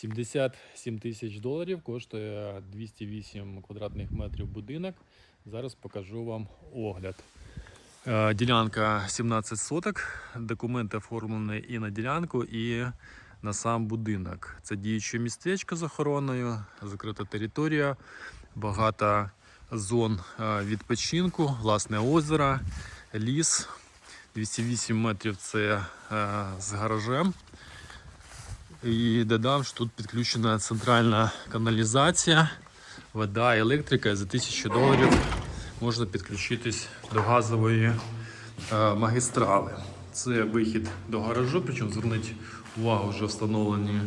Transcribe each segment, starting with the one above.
77 тисяч доларів коштує 208 квадратних метрів будинок. Зараз покажу вам огляд. Е, Ділянка 17 соток. Документи оформлені і на ділянку, і на сам будинок. Це діюче містечко з охороною, закрита територія, багато зон е, відпочинку, власне озеро, ліс. 208 метрів це е, з гаражем. І додам, що тут підключена центральна каналізація, вода, електрика. І за 1000 доларів можна підключитись до газової е, магістрали. Це вихід до гаражу, причому зверніть увагу, вже встановлені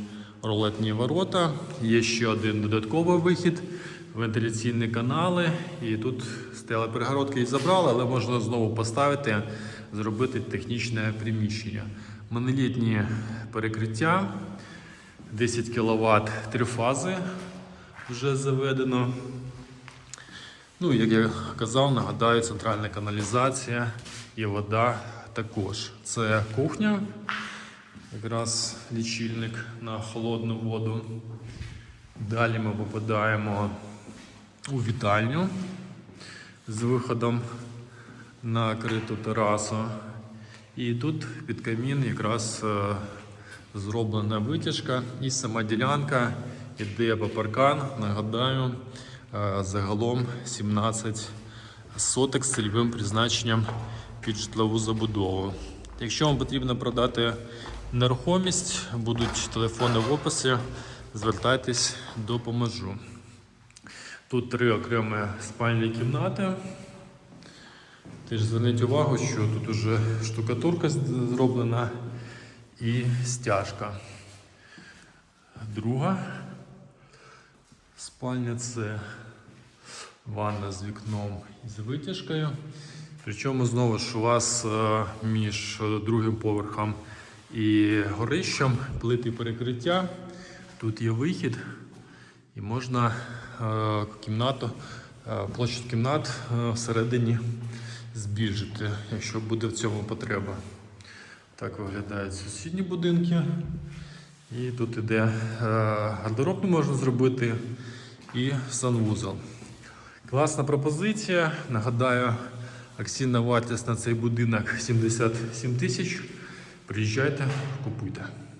ролетні ворота. Є ще один додатковий вихід, вентиляційні канали. І тут стояли перегородки і забрали, але можна знову поставити, зробити технічне приміщення. Монолітні перекриття. 10 кВт трифази вже заведено. Ну, як я казав, нагадаю, центральна каналізація і вода також. Це кухня, якраз лічильник на холодну воду. Далі ми попадаємо у вітальню з виходом на криту терасу. І тут під камін якраз е, зроблена витяжка і сама ділянка іде по паркан. Нагадаю, е, загалом 17 соток з цільовим призначенням під житлову забудову. Якщо вам потрібно продати нерухомість, будуть телефони в описі, звертайтесь, допоможу. Тут три окремі спальні кімнати. Теж зверніть увагу, що тут уже штукатурка зроблена і стяжка. Друга спальня це ванна з вікном і з витяжкою. Причому знову ж у вас е, між другим поверхом і горищем плити перекриття. Тут є вихід, і можна е, кімнату, е, площадь кімнат всередині збільшити, якщо буде в цьому потреба. Так виглядають сусідні будинки. І тут іде е, гардеробну можна зробити і санвузол. Класна пропозиція. Нагадаю, акційна вартість на цей будинок 77 тисяч. Приїжджайте, купуйте.